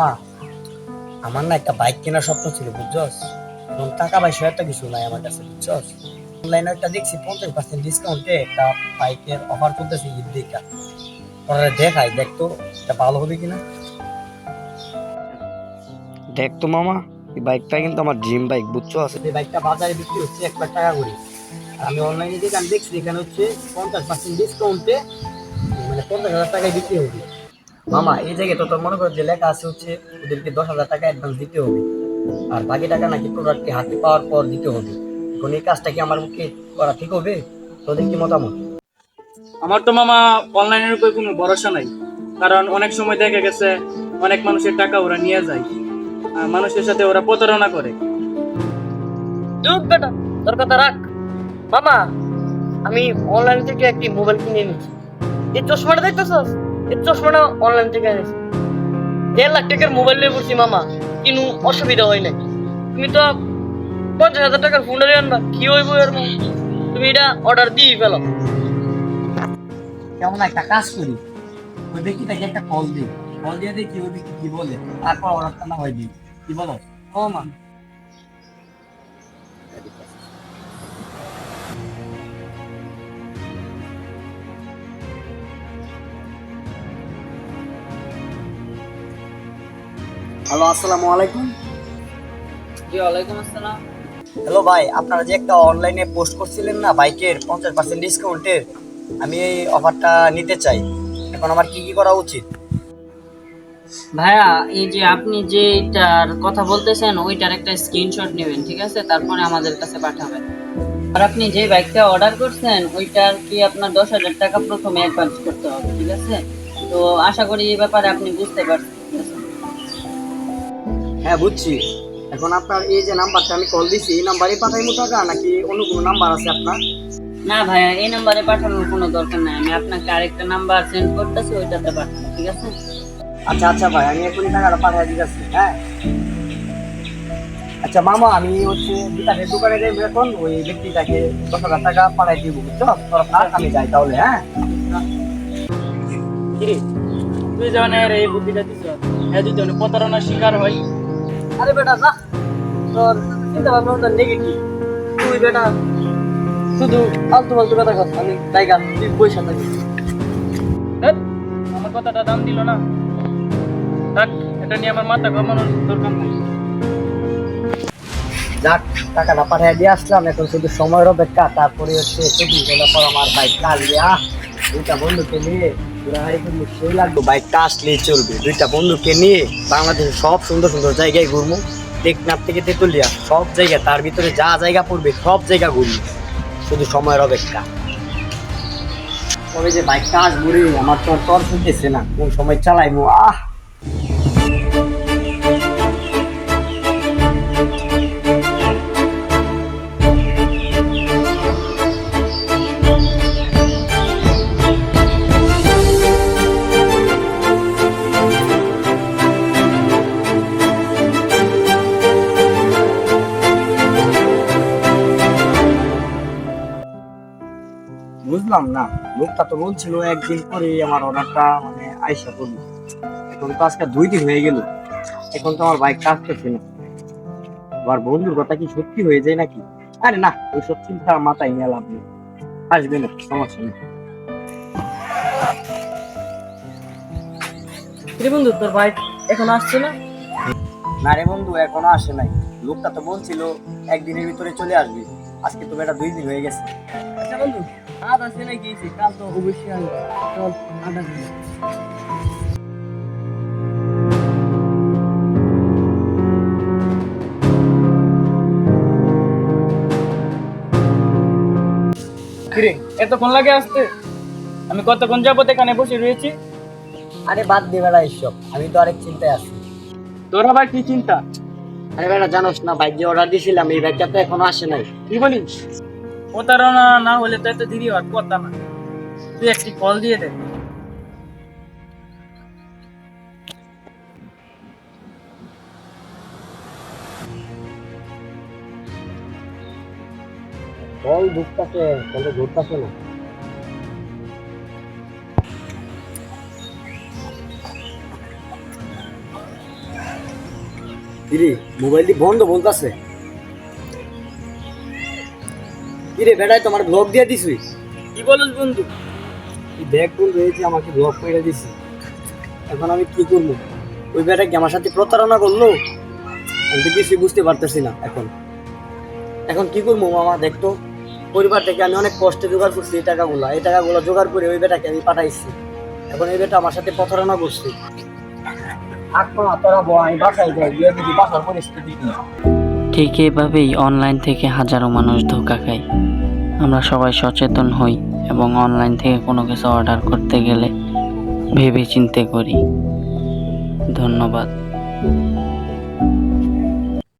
মামা আমার না একটা বাইক কেনার স্বপ্ন ছিল বুঝছস? এবং টাকা পয়সা একটা কিছু নাই আমার কাছে বুঝছস? অনলাইনে একটা দেখছি পঞ্চাশ পার্সেন্ট ডিসকাউন্টে একটা বাইকের অফার চলতেছে ঈদ দেখা ওরা দেখাই দেখ তো এটা ভালো হবে কিনা? দেখ তো মামা এই বাইকটা কিন্তু আমার ড্রিম বাইক বুঝছ আছে এই বাইকটা বাজারে বিক্রি হচ্ছে এক লাখ টাকা করে। আর আমি অনলাইনে দেখে আমি দেখছি এখানে হচ্ছে পঞ্চাশ পার্সেন্ট ডিসকাউন্টে মানে পঞ্চাশ হাজার টাকায় বিক্রি হবে। মামা এই জায়গায় তো তোর মনে করো যে লেখা আছে হচ্ছে ওদেরকে দশ হাজার টাকা অ্যাডভান্স দিতে হবে। আর বাকি টাকা নাকি প্রোডাক্টটি হাতে পাওয়ার পর দিতে হবে। এখন এই কাজটা কি আমার পক্ষে করা ঠিক হবে? তোদের কি মতামত? আমার তো মামা অনলাইনের উপর কোনো ভরসা নাই। কারণ অনেক সময় দেখা গেছে অনেক মানুষের টাকা ওরা নিয়ে যায়। আর মানুষের সাথে ওরা প্রতারণা করে। চুপ বেটা তোর কথা রাখ। মামা আমি অনলাইন থেকে একটি মোবাইল কিনে নিয়েছি এই চশমাটা দেখতেছস? এই চশমাটা অনলাইন থেকে এনেছি। দেড় লাখ টাকার মোবাইল নিয়ে পড়ছি মামা কিন্তু অসুবিধা হয় নাই। তুমি তো পঞ্চাশ হাজার টাকার ফোন আনবা কি হইব এর তুমি এটা অর্ডার দিয়ে ফেলো। কেমন একটা কাজ করি ওই ব্যক্তিটাকে একটা কল দিই। কল দিয়ে দেখি ওই ব্যক্তি কি বলে তারপর অর্ডারটা না হয় দিই। কি বলো? ও মা। হ্যালো আসসালামু আলাইকুম। জি ওয়ালাইকুম আসসালাম। হ্যালো ভাই আপনারা যে একটা অনলাইনে পোস্ট করছিলেন না বাইকের পঞ্চাশ পার্সেন্ট ডিসকাউন্টের আমি এই অফারটা নিতে চাই। এখন আমার কি কি করা উচিত? ভাইয়া এই যে আপনি যে এটার কথা বলতেছেন ওইটার একটা স্ক্রিনশট নেবেন ঠিক আছে? তারপরে আমাদের কাছে পাঠাবেন। আর আপনি যে বাইকটা অর্ডার করছেন ওইটার কি আপনার দশ হাজার টাকা প্রথমে অ্যাডভান্স করতে হবে ঠিক আছে? তো আশা করি এই ব্যাপারে আপনি বুঝতে পারছেন? হ্যাঁ বুঝছি। এখন আপনার এই যে নাম্বারটা আমি কল দিছি এই নাম্বারে পাঠাইমু টাকা নাকি অন্য কোনো নাম্বার আছে আপনার? না ভাইয়া এই নাম্বারে পাঠানোর কোনো দরকার নাই। আমি আপনাকে আরেকটা নাম্বার সেন্ড করতেছি ওইটাতে পাঠাবো ঠিক আছে? আচ্ছা আচ্ছা ভাই আমি এখনই টাকাটা পাঠিয়ে দিতেছি হ্যাঁ? আচ্ছা মামা আমি হচ্ছে বিকাশের দোকানে যাই এখন ওই ব্যক্তিটাকে দশ হাজার টাকা পাঠাই দিব বুঝছ? তোরা আমি যাই তাহলে হ্যাঁ? তুই যেমন এই বুদ্ধিটা দিছ? হ্যাঁ যদি প্রতারণার শিকার হয় আরে বেটা যা। তোর চিন্তা ভাবনা নেগেটিভ তুই বেটা শুধু ফালতু ফালতু কথা কথা আমি জায়গা তুই পয়সা থাকি। আমার কথাটা দাম দিল না। থাক এটা নিয়ে আমার মাথা ঘামানোর দরকার নাই। যাক টাকাটা পাঠিয়ে দিয়ে আসলাম। এখন শুধু সময়ের অপেক্ষা তারপরে হচ্ছে চব্বিশ ঘণ্টা পর আমার বাইক আসবে আহ। দুইটা বন্ধুকে নিয়ে। বাইকটা আসলেই চলবে। দুইটা বন্ধুকে নিয়ে বাংলাদেশের সব সুন্দর সুন্দর জায়গায় ঘুরবো। টেকনাফ থেকে তেতুলিয়া, সব জায়গা, তার ভিতরে যা জায়গা পড়বে, সব জায়গা ঘুরবো। শুধু সময়ের অপেক্ষা। তবে যে বাইকটা আসব রে আমার তো আর তর শুনতেছে না। কোন সময় চালাইবো আহ! বুঝলাম না। লোকটা তো বলছিল একদিন পরে আমার অর্ডারটা মানে আইসা করব এখন তো আজকে দুই দিন হয়ে গেল। এখন তো আমার বাইক আসতেছে না। আমার বন্ধুর কথা কি সত্যি হয়ে যায় নাকি? আরে না ওই সব চিন্তা মাথায় নিয়ে লাভ নেই। আসবে না সমস্যা নেই। রে বন্ধু তোর বাইক এখন আসছে না? না রে বন্ধু এখনও আসে নাই। লোকটা তো বলছিল একদিনের ভিতরে চলে আসবে। আজকে তো বেটা দুই দিন হয়ে গেছে। আচ্ছা বন্ধু আজ আসছে না গিয়েছি কাল তো অবশ্যই আসবে। চল আড্ডা দিই। কিরে এতক্ষণ লাগে আসতে? আমি কতক্ষণ যাবত এখানে বসে রয়েছি? আরে বাদ দে বেড়া এসব আমি তো আরেক চিন্তায় আছি। তোর আবার কি চিন্তা? আরে বেটা জানোস না বাইক যে অর্ডার দিয়েছিলাম এই বাইকটা তো এখনও আসে নাই। কি বলিস? প্রতারণা না হলে তো এত দেরি হওয়ার কথা না। তুই একটি কল দিয়ে দে। কল ঢুকতাছে কলে ঘুরতাছে না। মোবাইলটি বন্ধ বলতাছে। কিরে বেটাই তোমার ব্লগ দিয়ে দিছি। কি বলিস বন্ধু? দেখ বন্ধু এই যে আমাকে ব্লক করে দিছি। এখন আমি কি করব? ওই বেটা কি আমার সাথে প্রতারণা করল? আমি তো কিছুই বুঝতে পারতেছি না এখন। এখন কি করব মামা দেখতো পরিবার থেকে আমি অনেক কষ্টে জোগাড় করছি এই টাকাগুলো। এই টাকাগুলো জোগাড় করে ওই বেটাকে আমি পাঠাইছি। এখন এই বেটা আমার সাথে প্রতারণা করছে। মামা তোরা আমি বাসায় যাই। বাসার পরিস্থিতি কি? ঠিক এভাবেই অনলাইন থেকে হাজারো মানুষ ধোকা খায়। আমরা সবাই সচেতন হই এবং অনলাইন থেকে কোনো কিছু অর্ডার করতে গেলে ভেবে চিন্তে করি। ধন্যবাদ।